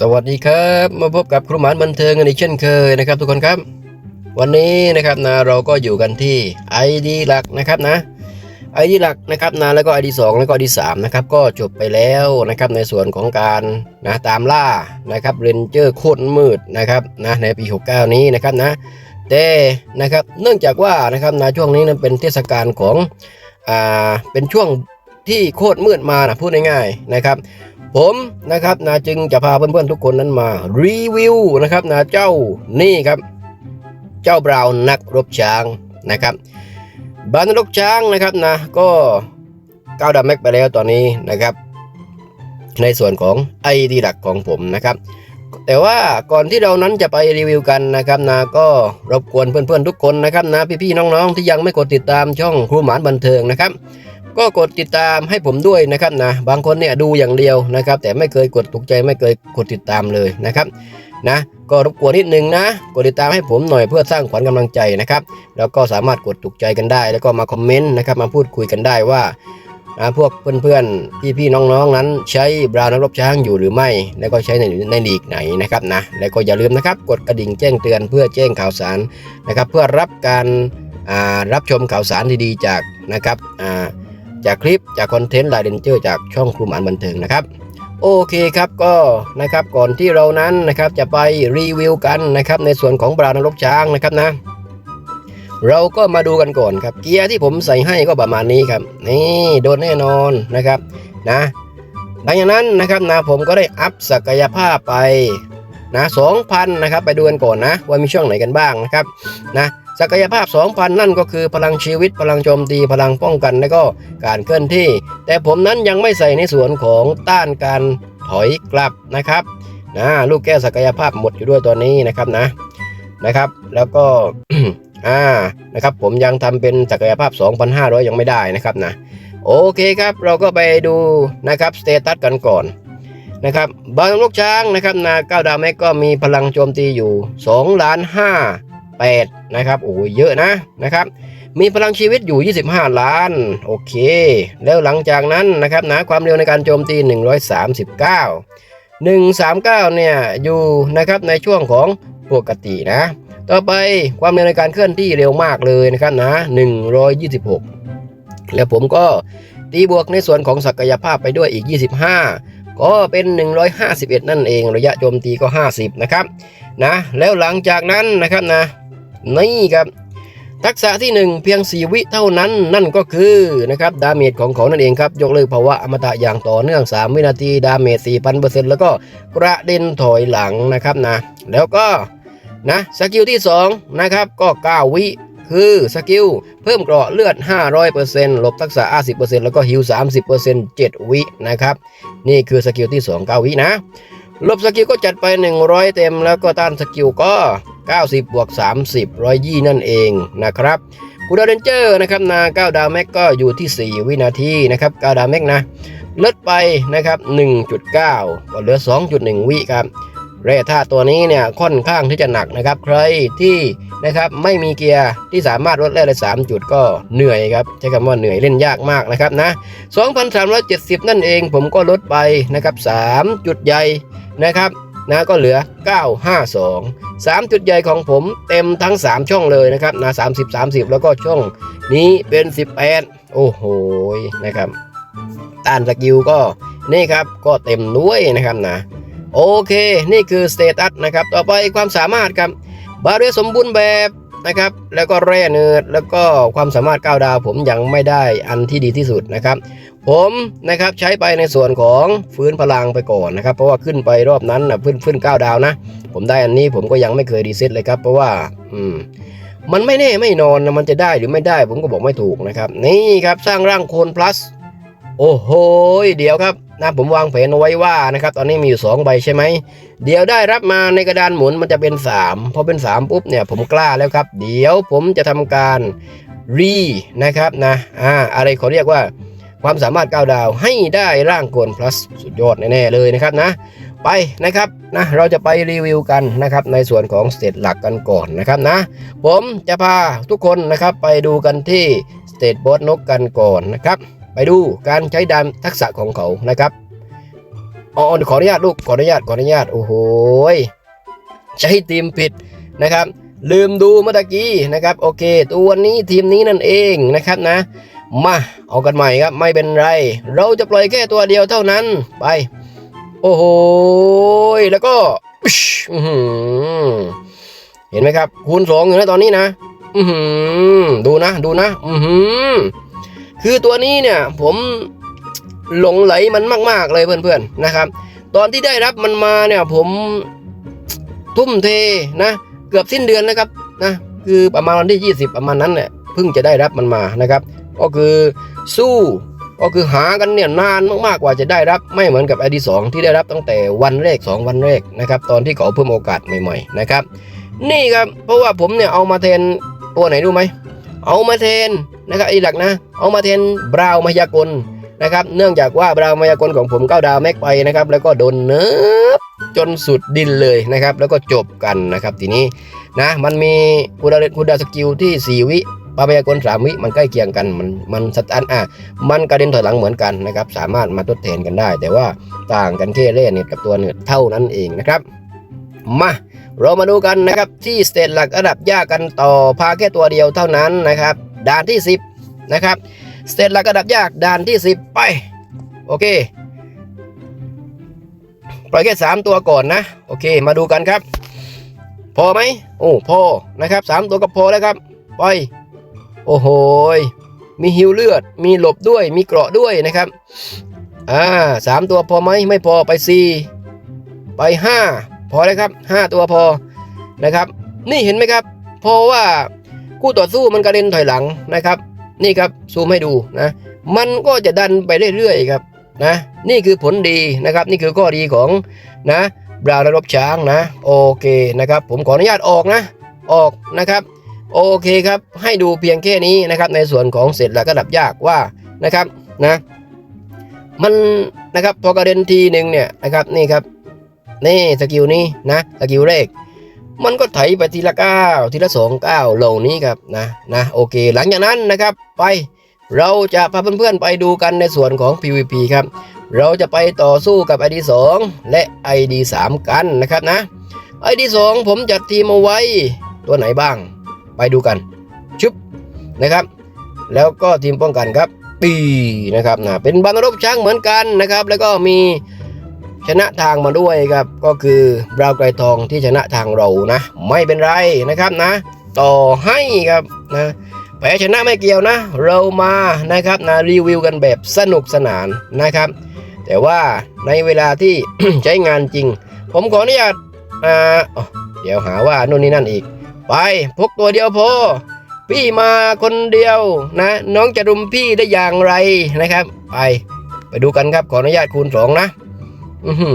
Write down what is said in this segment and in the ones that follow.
สวัสดีครับมาพบกับครูหมานบันเทิงกันอีกเช่นเคยนะครับ ทุกคนครับ วันนี้นะครับนะเราก็อยู่กันที่ ID หลักนะครับนะ ID หลักนะครับนะแล้วก็ ID 2 แล้วก็ ID 3นะครับก็จบไปแล้วนะครับในส่วนของการนะตามล่านะครับเรนเจอร์โคตรมืดนะครับนะในปี 69 นี้นะครับนะแต่นะครับเนื่องจากว่านะครับนะช่วงนี้นั้นเป็นเทศกาลของอ่าเป็นช่วงที่โคตรมืดมานะพูดง่ายๆนะครับ ผมนะครับนะจึงจะพาเพื่อนๆทุกคนนั้นมารีวิวนะครับนะเจ้านี่ครับ เจ้าบราวน์นักรบช้างนะครับบราวน์นักรบช้างนะครับนะก็ก้าวดับแม็กไปแล้วตอนนี้นะครับ ในส่วนของไอดีหลักของผมนะครับ แต่ว่าก่อนที่เรานั้นจะไปรีวิวกันนะครับนะก็รบกวนเพื่อนๆทุกคนนะครับนะพี่ๆน้องๆที่ยังไม่กดติดตามช่องครูหมานบันเทิงนะครับ ก็กดติดตามให้ผมด้วยนะครับนะบางคนเนี่ยดูอย่างเดียวนะครับ แต่ไม่เคยกดถูกใจไม่เคยกดติดตามเลยนะครับนะก็รบกวนนิดนึงนะกดติดตามให้ผมหน่อยเพื่อสร้างขวัญกำลังใจนะครับ แล้วก็สามารถกดถูกใจกันได้ แล้วก็มาคอมเมนต์นะครับมาพูดคุยกันได้ว่านะพวกเพื่อนๆพี่ๆน้องๆนั้น ใช้บราวน์นักรบช้างอยู่หรือไม่ แล้วก็ใช้ในในลีกไหนนะครับนะแล้วก็อย่าลืมนะครับกดกระดิ่งแจ้งเตือนเพื่อแจ้งข่าวสารนะครับ เพื่อรับการรับชมข่าวสารดีๆจากนะครับอ่า จากคลิปจากคอนเทนต์ไลน์เดนเจอร์จากช่องครูหมานบันเทิงนะครับ โอเคครับก็นะครับก่อนที่เรานั้นนะครับจะไปรีวิวกันนะครับในส่วนของบรานรกช้างนะครับนะ เราก็มาดูกันก่อนครับเกียร์ที่ผมใส่ให้ก็ประมาณนี้ครับนี่โดนแน่นอนนะครับนะหลังจากนั้นนะครับนะผมก็ได้อัพศักยภาพไปนะสองพันนะครับไปดูกันก่อนนะว่ามีช่วงไหนกันบ้างนะครับนะ ศักยภาพ 2,000 นั่นก็คือพลังชีวิตพลังโจมตีพลังป้องกันและก็การเคลื่อนที่ แต่ผมนั้นยังไม่ใส่ในส่วนของต้านการถอยกลับนะครับนะลูกแก้วศักยภาพหมดอยู่ด้วยตัวนี้นะครับนะนะครับ แล้วก็อ่านะครับผมยังทำเป็นศักยภาพ 2,500 ยังไม่ได้นะครับนะโอเคครับเราก็ไปดูนะครับสเตตัสกันก่อนนะครับบางลูกช้างนะครับนาเก้าดาวแม็กก็มีพลังโจมตีอยู่2ล้าน5 8นะครับโอ้ยเยอะนะนะครับมีพลังชีวิตอยู่ 25 ล้าน โอเค แล้วหลังจากนั้นนะครับนะความเร็วในการโจมตี 139 139 เนี่ยอยู่นะครับในช่วงของปกตินะ ต่อไปความเร็วในการเคลื่อนที่เร็วมากเลยนะครับนะ 126 แล้วผมก็ตีบวกในส่วนของศักยภาพไปด้วยอีก 25 ก็เป็น 151 นั่นเอง ระยะโจมตีก็ 50 นะครับนะแล้วหลังจากนั้นนะครับนะ นี่ครับ ทักษะที่ 1 เพียง 4 วิเท่านั้น นั่นก็คือนะครับดาเมจของเขานั่นเองครับ ยกเลิกภาวะอมตะอย่างต่อเนื่อง 3 วินาที ดาเมจ4,000%แล้วก็กระเด็นถอยหลังนะครับนะ แล้วก็นะสกิลที่ 2 นะครับ ก็ 9 วิคือสกิลเพิ่มเกราะเลือด 500%ลบทักษะ 50%แล้วก็ฮิว30% 7 วินะครับ นี่คือสกิลที่ 2 9 วินะ ลบสกิลก็จัดไป 100 เต็มแล้วก็ต้านสกิลก็ 90 บวก 30 120 นั่นเองนะครับกูดาเรนเจอร์นะครับนา9ดาวแม็กก็อยู่ที่ 4 วินาทีนะครับ9ดาวแม็กนะลดไปนะครับ 1.9 ก็เหลือ 2.1 วิครับแร่ธาตุตัวนี้เนี่ยค่อนข้างที่จะหนักนะครับ ใครที่นะครับไม่มีเกียร์ที่สามารถลดแร่ได้ 3 จุดก็เหนื่อยครับ ใช้คำว่าเหนื่อยเล่นยากมากนะครับนะ 2,370 นั่นเองผมก็ลดไปนะครับ 3 จุดใหญ่นะครับ นะก็เหลือ 952 3 จุดใหญ่ของผมเต็มทั้ง 3 ช่องเลยนะครับนะ30 30 แล้วก็ช่องนี้เป็น 18 โอ้โหนะครับต้านสกิลก็นี่ครับก็เต็มด้วยนะครับนะโอเคนี่คือสเตตัสนะครับต่อไปความสามารถครับบาเรียสมบูรณ์แบบนะครับแล้วก็แร่เนิร์ดแล้วก็ความสามารถ9ดาวผมยังไม่ได้อันที่ดีที่สุดนะครับ ผมนะครับใช้ไปในส่วนของฟื้นพลังไปก่อนนะครับ เพราะว่าขึ้นไปรอบนั้นนะฟื้นฟื้นเก้าดาวนะ ผมได้อันนี้ผมก็ยังไม่เคยรีเซ็ตเลยครับ เพราะว่า อืมมันไม่แน่ไม่นอนนะมันจะได้หรือไม่ได้ ผมก็บอกไม่ถูกนะครับ นี่ครับสร้างร่างโคน plus โอ้โหเดี๋ยวครับนะผมวางแผนเอาไว้ว่านะครับตอนนี้มีอยู่ 2 ใบใช่ไหม เดี๋ยวได้รับมาในกระดานหมุนมันจะเป็น 3 พอเป็น 3 ปุ๊บเนี่ยผมกล้าแล้วครับ เดี๋ยวผมจะทำการรีนะครับนะอ่าอะไรเขาเรียกว่า ความสามารถ 9 ดาวให้ได้ร่างโกน plus สุดยอดแน่ๆเลยนะครับนะ ไปนะครับนะเราจะไปรีวิวกันนะครับในส่วนของสเตตหลักกันก่อนนะครับนะ ผมจะพาทุกคนนะครับไปดูกันที่สเตตบอสนกกันก่อนนะครับ ไปดูการใช้ดามทักษะของเขานะครับอ๋อขออนุญาตลูกขออนุญาตขออนุญาตโอ้โหยใช้ทีมผิดนะครับ ลืมดูเมื่อกี้นะครับ โอเค ตัวนี้ทีมนี้นั่นเองนะครับนะ มาเอากันใหม่ครับไม่เป็นไร เราจะปล่อยแค่ตัวเดียวเท่านั้นไป โอ้โหแล้วก็เห็นไหมครับ คูณสองอยู่นะตอนนี้นะอืดูนะดูนะอือคือตัวนี้เนี่ย ผมหลงไหลมันมาก ๆ เลยเพื่อนๆนะครับ ตอนที่ได้รับมันมาเนี่ยผมทุ่มเทนะ เกือบสิ้นเดือนนะครับนะคือประมาณวันที่ 20 ประมาณนั้นเนี่ยเพิ่งจะได้รับมันมานะครับ ก็คือสู้ก็คือหากันเนี่ยนานมากๆกว่าจะได้รับไม่เหมือนกับไอดีสองที่ได้รับตั้งแต่วันแรก 2 วันแรกนะครับตอนที่เขาเพิ่มโอกาสใหม่ๆนะครับนี่ครับเพราะว่าผมเนี่ยเอามาแทนตัวไหนรู้ไหมเอามาแทนนะครับไอ้หลักนะ เอามาแทนบราวมายากลนะครับเนื่องจากว่าบราวมายากลของผมก้าดาวแม็กไปนะครับแล้วก็โดนเนิบจนสุดดินเลยนะครับแล้วก็จบกันนะครับทีนี้นะมันมีคูดาคูดาสกิลที่สี่วิ ปามายากลสามวิมันใกล้เคียงกัน มันมันสตันอะมันกระเด็นถอยหลังเหมือนกันนะครับ สามารถมาทดแทนกันได้ แต่ว่าต่างกันแค่เล่นเน็ตกับตัวเนืดเท่านั้นเองนะครับ มาเรามาดูกันนะครับที่สเตจหลักระดับยากกันต่อพาแค่ตัวเดียวเท่านั้นนะครับด่านที่ 10 นะครับสเตจหลักระดับยากด่านที่ 10 ไป โอเคปล่อยแค่ 3 ตัวก่อนนะ โอเคมาดูกันครับ พอไหมโอ้พอนะครับ 3 ตัวก็พอแล้วครับไป โอ้โหมีฮิวเลือด มีหลบด้วย มีเกราะด้วยนะครับ อ่าสามตัวพอไหมไม่พอไปสี่ไปห้าพอแล้วครับ5ตัวพอนะครับ นี่เห็นไหมครับเพราะว่าคู่ต่อสู้มันกระเด็นถอยหลังนะครับ นี่ครับซูมให้ดูนะ มันก็จะดันไปเรื่อยๆครับนะนี่คือผลดีนะครับ นี่คือข้อดีของนะบราวน์และรบช้างนะ โอเคนะครับ ผมขออนุญาตออกนะ ออกนะครับ โอเคครับ ให้ดูเพียงแค่นี้นะครับ ในส่วนของเสร็จแล้วก็ดับยากว่านะครับนะมันนะครับพอกระเด็นทีหนึ่งเนี่ยนะครับนี่ครับนี่สกิลนี้นะสกิลแรกมันก็ไถไปทีละก้าทีละสองก้าเหล่านี้ครับนะนะโอเค หลังจากนั้นนะครับไปเราจะพาเพื่อนๆไปดูกันในส่วนของ PVP ครับ เราจะไปต่อสู้กับ ID 2 และ ID 3 กันนะครับนะ ID 2 ผมจัดทีมเอาไว้ตัวไหนบ้าง ไปดูกันชุบนะครับ แล้วก็ทีมป้องกันครับ ปีนะครับนะเป็นบางรบช้างเหมือนกันนะครับ แล้วก็มีชนะทางมาด้วยครับ ก็คือบราวไกรทองที่ชนะทางเรานะ ไม่เป็นไรนะครับนะ ต่อให้ครับนะแพ้ชนะไม่เกี่ยวนะ เรามานะครับนะรีวิวกันแบบสนุกสนานนะครับ แต่ว่าในเวลาที่ใช้งานจริง ผมขออนุญาตอ่าอ๋อเดี๋ยวหาว่านู่นนี่นั่นอีก ไปพกตัวเดียวพอพี่มาคนเดียวนะ น้องจะรุมพี่ได้อย่างไรนะครับ ไป ไปดูกันครับขออนุญาตคูณสองนะ อือหื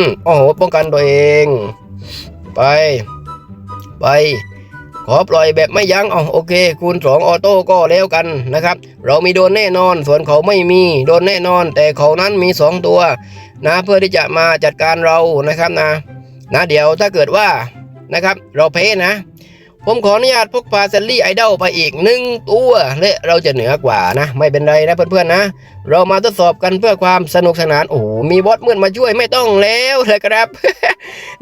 อโอ้โหป้องกันตัวเอง ไป ไป ขอปล่อยแบบไม่ยั้งอ๋อโอเค คูณสองออโต้ก็แล้วกันนะครับ เรามีโดนแน่นอน ส่วนเขาไม่มีโดนแน่นอน แต่เขานั้นมีสองตัว นะ เพื่อที่จะมาจัดการเรานะครับนะนะเดี๋ยวถ้าเกิดว่านะครับ เราเพ้นะ ผมขออนุญาตพกพาเซลลี่ไอดอลไปอีกหนึ่งตัวและเราจะเหนือกว่านะ ไม่เป็นไรนะเพื่อนๆนะ เรามาทดสอบกันเพื่อความสนุกสนานโอ้โหมีบอสมืดมาช่วยไม่ต้องแล้วเลยครับ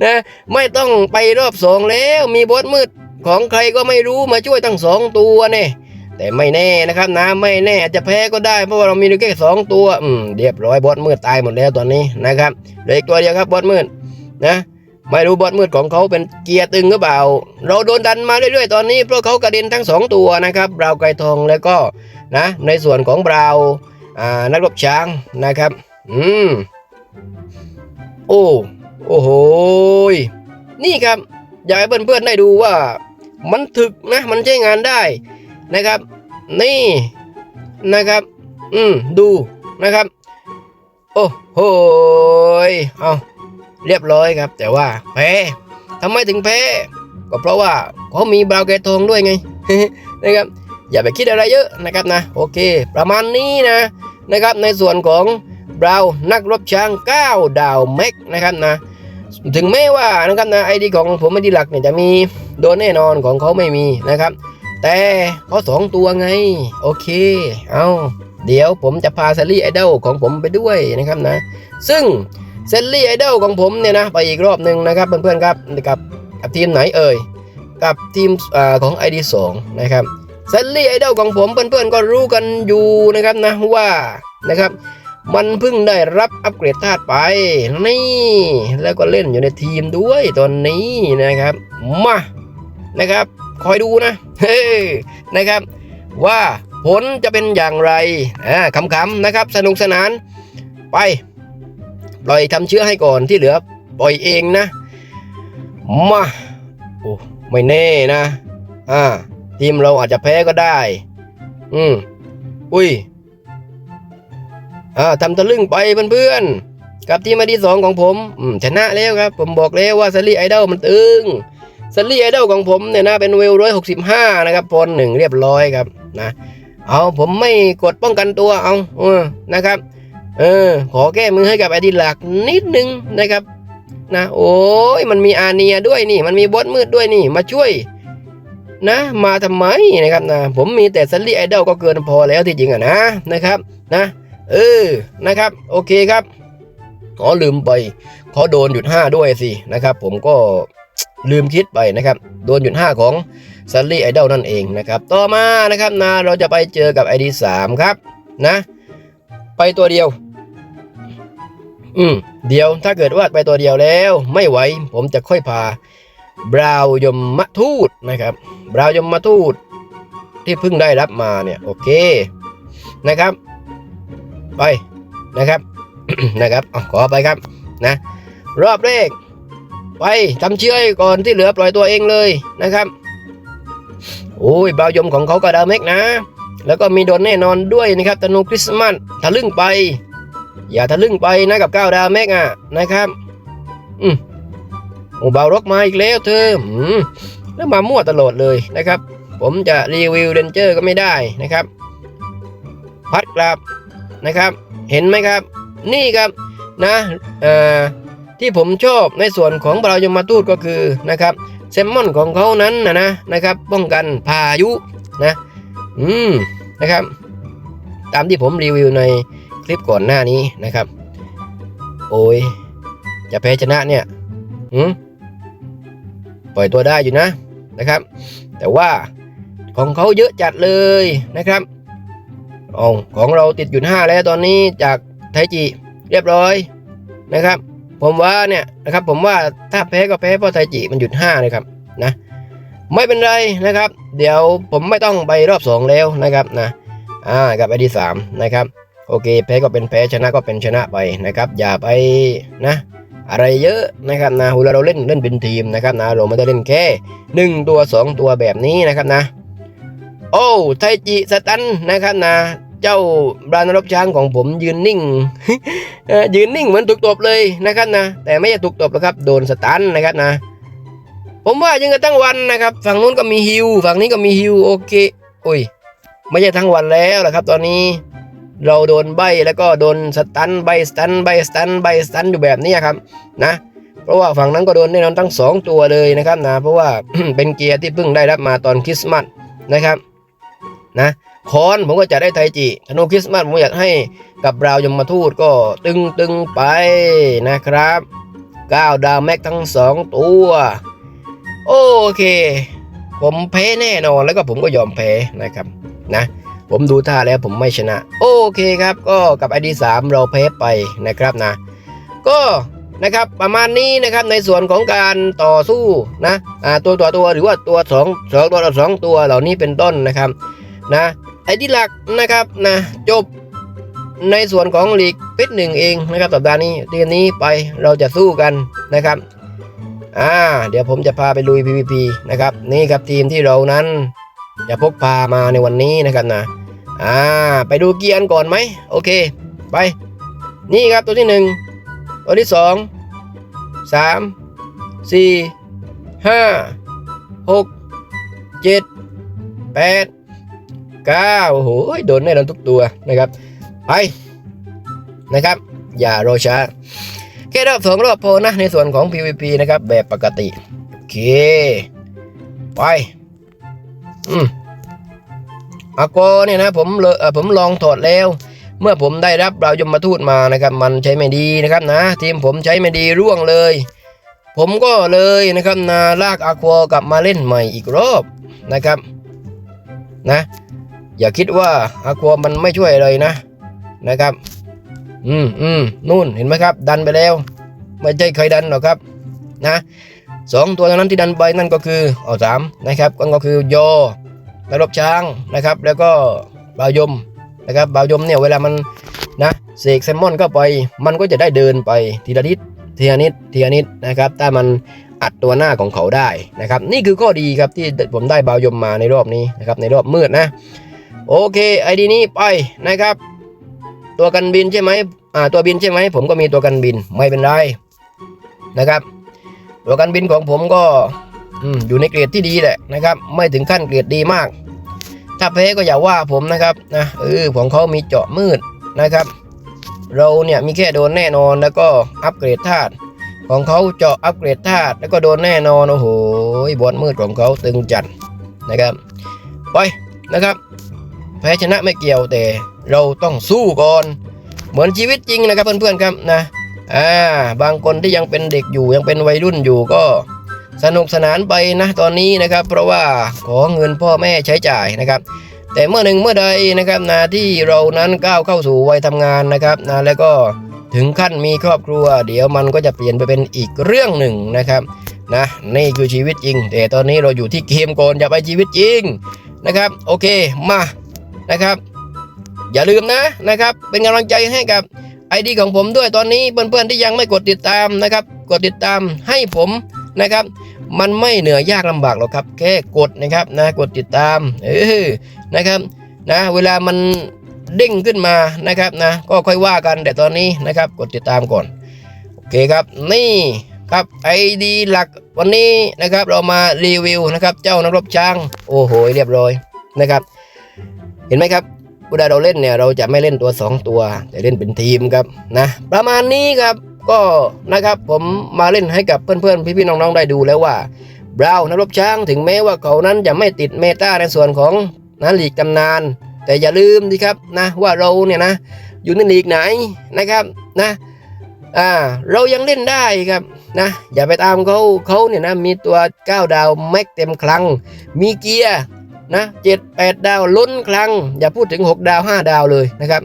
นะไม่ต้องไปรอบสองแล้วมีบอสมืดของใครก็ไม่รู้มาช่วยตั้งสองตัวเนี่ยแต่ไม่แน่นะครับนะไม่แน่อาจจะแพ้ก็ได้เพราะว่าเรามีแค่สองตัวอืมเรียบร้อยบอสมืดตายหมดแล้วตอนนี้นะครับเหลืออีกตัวเดียวครับบอสมืดนะ ไม่รู้บอสมืดของเขาเป็นเกียร์ตึงหรือเปล่า เราโดนดันมาเรื่อยๆตอนนี้เพราะเขากระเด็นทั้งสองตัวนะครับบราวไกรทองแล้วก็นะในส่วนของบราวนักรบช้างนะครับ อืมโอ้โอ้โหนี่ครับอยากให้เพื่อนๆได้ดูว่า มันถึกนะมันใช้งานได้นะครับ นี่นะครับ อืมดูนะครับ โอ้โหเอา เรียบร้อยครับ แต่ว่าแพ้ทำไมถึงแพ้ก็เพราะว่าเขามีบราวแกทองด้วยไงนะครับอย่าไปคิดอะไรเยอะนะครับนะโอเค ประมาณนี้นะนะครับในส่วนของบราวนักรบช้าง9ดาวแม็กนะครับนะถึงแม้ว่านะครับนะไอดีของผมไอดีหลักเนี่ยจะมีโดนแน่นอนของเขาไม่มีนะครับ แต่เขาสองตัวไงโอเคเอาเดี๋ยวผมจะพาซารี่ไอดอลของผมไปด้วยนะครับนะ ซึ่ง เซนลี่ไอดอลของผมเนี่ยนะไปอีกรอบหนึ่งนะครับเพื่อนๆครับกับกับทีมไหนเอ่ยกับทีมอของ ID2 นะครับเซนลี่ไอดอลของผมเพื่อนๆก็รู้กันอยู่นะครับนะว่านะครับมันเพิ่งได้รับอัปเกรดธาตุไป นี่ แล้วก็เล่นอยู่ในทีมด้วยตอนนี้นะครับ มานะครับ คอยดูนะเฮ้นะครับ ว่าผลจะเป็นอย่างไรอ่าขำๆนะครับ สนุกสนานไป ปล่อยทำเชื้อให้ก่อนที่เหลือปล่อยเองนะมาโอ้ไม่แน่นะอ่าทีมเราอาจจะแพ้ก็ได้ อืมอุ้ยอ่าทำทะลึ่งไปเพื่อนๆกับทีมมาที่สองของผมชนะแล้วครับ ผมบอกแล้วว่าซารีไอดอลมันตึงซารีไอดอลของผมเนี่ยนะเป็นเวลร้อยหกสิบห้านะครับพลหนึ่งเรียบร้อยครับนะเอาผมไม่กดป้องกันตัวเอาเออนะครับ เออขอแก้มือให้กับไอดีหลักนิดนึงนะครับนะโอ้ยมันมีอาเนียด้วยนี่ มันมีบอสมืดด้วยนี่มาช่วย นะ มาทำไมนะครับนะผมมีแต่ซันลี่ไอดอลก็เกินพอแล้วที่จริงอะนะนะครับนะ เออนะครับ โอเคครับขอลืมไปขอโดนหยุดห้าด้วยสินะครับ ผมก็ลืมคิดไปนะครับ โดนหยุดห้าของซันลี่ไอดอลนั่นเองนะครับ ต่อมานะครับนะเราจะไปเจอกับ ID 3ครับนะ ไปตัวเดียว อืม เดียวถ้าเกิดว่าไปตัวเดียวแล้ว ไม่ไหว ผมจะค่อยพาบราวยมทูตนะครับ บราวยมทูต ที่เพิ่งได้รับมาเนี่ย โอเคนะครับ ไปนะครับนะครับอขอไปครับนะ รอบแรก ไปทำเชื้อก่อนที่เหลือปล่อยตัวเองเลยนะครับโอ้ยบราวยมของเขาก็ดาเมกนะ แล้วก็มีโดนแน่นอนด้วยนะครับธนูคริสต์มาสทะลึ่งไป อย่าทะลึ่งไปนะกับก้าวดาวเมกอะนะครับ อืมโอ้บาวร็อกมาอีกแล้วเธออืมแล้วมามั่วตลอดเลยนะครับ ผมจะรีวิวเรนเจอร์ก็ไม่ได้นะครับ พัดกลับนะครับ เห็นไหมครับ นี่ครับนะเอ่อที่ผมชอบในส่วนของบราวยมาตูดก็คือนะครับแซมมอนของเขานั้นนะนะนะครับ ป้องกันพายุนะ อืมนะครับ ตามที่ผมรีวิวในคลิปก่อนหน้านี้นะครับ โอ้ยจะแพ้ชนะเนี่ยอืมปล่อยตัวได้อยู่นะนะครับ แต่ว่าของเขาเยอะจัดเลยนะครับออของเราติดอยู่ห้าแล้วตอนนี้จากไทจิเรียบร้อยนะครับ ผมว่าเนี่ยนะครับผมว่าถ้าแพ้ก็แพ้เพราะไทจิมันหยุดห้าเลยครับนะ ไม่เป็นไรนะครับ เดี๋ยวผมไม่ต้องไปรอบสองแล้วนะครับนะอ่ากับไอดีสามนะครับโอเคแพ้ก็เป็นแพ้ชนะก็เป็นชนะไปนะครับ อย่าไปนะอะไรเยอะนะครับนะเวลาเราเล่นเล่นเป็นทีมนะครับนะเราไม่ได้เล่นแค่หนึ่งตัวสองตัวแบบนี้นะครับนะ โอ้ไทจิสตันนะครับนะ เจ้าบรานรบช้างของผมยืนนิ่งยืนนิ่งเหมือนถูกตบเลยนะครับนะ แต่ไม่ใช่ถูกตบหรอกครับโดนสตันนะครับนะ ผมว่ายังกันทั้งวันนะครับ ฝั่งนู้นก็มีฮิว ฝั่งนี้ก็มีฮิวโอเคโอ้ย ไม่ใช่ทั้งวันแล้วนะครับ ตอนนี้เราโดนใบแล้วก็โดนสตันใบสตันใบสตันใบสตันอยู่แบบนี้ครับนะเพราะว่าฝั่งนั้นก็โดนแน่นอนทั้งสองตัวเลยนะครับนะเพราะว่าเป็นเกียร์ที่เพิ่งได้รับมาตอนคริสต์มาสนะครับนะคอนผมก็จะได้ไทจิธนูคริสต์มาสผมอยากให้กับราวยมทูตก็ตึงตึงๆไปนะครับก้าวดาวแม็กทั้งสองตัว โอเค ผมแพ้แน่นอนแล้วก็ผมก็ยอมแพ้นะครับนะผมดูท่าแล้วผมไม่ชนะ โอเคครับ ก็กับ ID 3เราแพ้ไปนะครับนะ ก็นะครับประมาณนี้นะครับในส่วนของการต่อสู้นะอ่าตัวต่อตัวหรือว่าตัวสองสองตัวต่อสองตัวเหล่านี้เป็นต้นนะครับนะไอดีหลักนะครับนะจบในส่วนของลีกเพชรหนึ่งเองนะครับสัปดาห์นี้เดือนนี้ไปเราจะสู้กันนะครับ อ่าเดี๋ยวผมจะพาไปลุย PVP นะครับนี่ครับทีมที่เรานั้น จะพกพามาในวันนี้นะครับนะอ่าไปดูเกียร์ก่อนไหมโอเค ไป นี่ครับตัวที่หนึ่งตัวที่สองสามสี่ห้าหกเจ็ดแปดเก้าโอ้โหโดนแน่นอนทุกตัวนะครับ ไปนะครับ อย่ารอช้า แค่รอบสองรอบพอนะในส่วนของ PVP นะครับแบบปกติ โอเค ไป อืมอาโกเนี่ยนะผมเลเอ่อผมลองถอดแล้ว เมื่อผมได้รับเรายมมาทูตมานะครับ มันใช้ไม่ดีนะครับนะ ทีมผมใช้ไม่ดีร่วงเลย ผมก็เลยนะครับนาลากอาควากลับมาเล่นใหม่อีกรอบนะครับ นะ อย่าคิดว่าอาความันไม่ช่วยอะไรนะนะครับ อืมอืมนู่นเห็นไหมครับ ดันไปแล้ว ไม่ใช่ใครดันหรอกครับนะสองตัวนั้นที่ดันไปนั่นก็คือเอสามนะครับก็คือโยและรบช้างนะครับ แล้วก็บายมนะครับบายมเนี่ยเวลามันนะเสกแซลมอนเข้าไป มันก็จะได้เดินไปทีละนิดทีละนิดทีละนิดนะครับถ้ามันอัดตัวหน้าของเขาได้นะครับ นี่คือข้อดีครับที่ผมได้บายมมาในรอบนี้นะครับในรอบมืดนะ โอเคไอดีนี้ไปนะครับ ตัวกันบินใช่ไหมอ่าตัวบินใช่ไหมผมก็มีตัวกันบินไม่เป็นไรนะครับ ตัวกันบินของผมก็อือยู่ในเกรดที่ดีแหละนะครับ ไม่ถึงขั้นเกรดดีมาก ถ้าแพ้ก็อย่าว่าผมนะครับนะเออของเขามีเจาะมืดนะครับ เราเนี่ยมีแค่โดนแน่นอนแล้วก็อัปเกรดธาตุของเขาเจาะอัปเกรดธาตุแล้วก็โดนแน่นอนโอ้โหบอลมืดของเขาตึงจัดนะครับไปนะครับ แพ้ชนะไม่เกี่ยวแต่ เราต้องสู้ก่อน เหมือนชีวิตจริงนะครับเพื่อนๆครับนะอ่าบางคนที่ยังเป็นเด็กอยู่ยังเป็นวัยรุ่นอยู่ก็สนุกสนานไปนะตอนนี้นะครับ เพราะว่าขอเงินพ่อแม่ใช้จ่ายนะครับ แต่เมื่อหนึ่งเมื่อใดนะครับนะที่เรานั้นก้าวเข้าสู่วัยทำงานนะครับนะแล้วก็ถึงขั้นมีครอบครัว เดี๋ยวมันก็จะเปลี่ยนไปเป็นอีกเรื่องหนึ่งนะครับนะนี่คือชีวิตจริง แต่ตอนนี้เราอยู่ที่เกมก่อนอย่าไปชีวิตจริงนะครับ โอเคมานะครับ อย่าลืมนะนะครับ เป็นกำลังใจให้กับไอดีของผมด้วยตอนนี้เพื่อนๆที่ยังไม่กดติดตามนะครับ กดติดตามให้ผมนะครับ มันไม่เหนื่อยยากลำบากหรอกครับ แค่กดนะครับนะกดติดตามเออนะครับนะเวลามันเด้งขึ้นมานะครับนะก็ค่อยว่ากันแต่ตอนนี้นะครับ กดติดตามก่อนโอเคครับนี่ครับไอดีหลักวันนี้นะครับเรามารีวิวนะครับ เจ้านักรบช้าง โอ้โหเรียบร้อยนะครับ เห็นไหมครับ เวลาเราเล่นเนี่ยเราจะไม่เล่นตัว 2 ตัวแต่เล่นเป็นทีมครับนะประมาณนี้ครับก็นะครับผมมาเล่นให้กับเพื่อนๆ พี่ๆ น้องๆ ได้ดูแล้วว่าบราวน์นักรบช้างถึงแม้ว่าเขานั้นจะไม่ติดเมตาในส่วนของนะลีกตำนาน แต่อย่าลืมดิครับนะว่าเราเนี่ยนะอยู่ในลีกไหนนะครับนะอ่าเรายังเล่นได้ครับนะอย่าไปตามเขาเขาเนี่ยนะมีตัว 9 ดาวแม็กเต็มคลังมีเกียร์ นะเจ็ดแปดดาวล้นครั้ง อย่าพูดถึง 6 ดาว 5 ดาวเลยนะครับ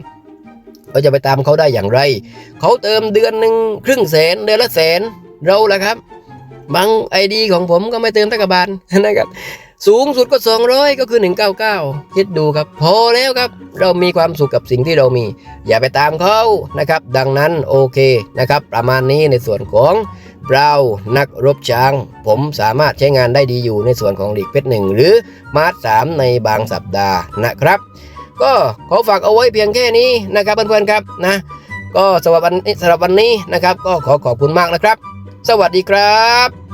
เราจะไปตามเขาได้อย่างไร เขาเติมเดือนหนึ่งครึ่งแสนเดือนละแสนเราแหละครับบางไอดีของผมก็ไม่เติมตักบาลนะครับ สูงสุดก็ 200 ก็คือ 199 คิดดูครับ พอแล้วครับ เรามีความสุขกับสิ่งที่เรามี อย่าไปตามเขานะครับ ดังนั้นโอเคนะครับ ประมาณนี้ในส่วนของเรานักรบช้าง ผมสามารถใช้งานได้ดีอยู่ในส่วนของลีกเพชรหนึ่งหรือมาร์สามในบางสัปดาห์นะครับ ก็ขอฝากเอาไว้เพียงแค่นี้นะครับเพื่อนๆครับนะ ก็สำหรับวันนี้สำหรับวันนี้นะครับ ก็ขอขอบคุณมากนะครับ สวัสดีครับ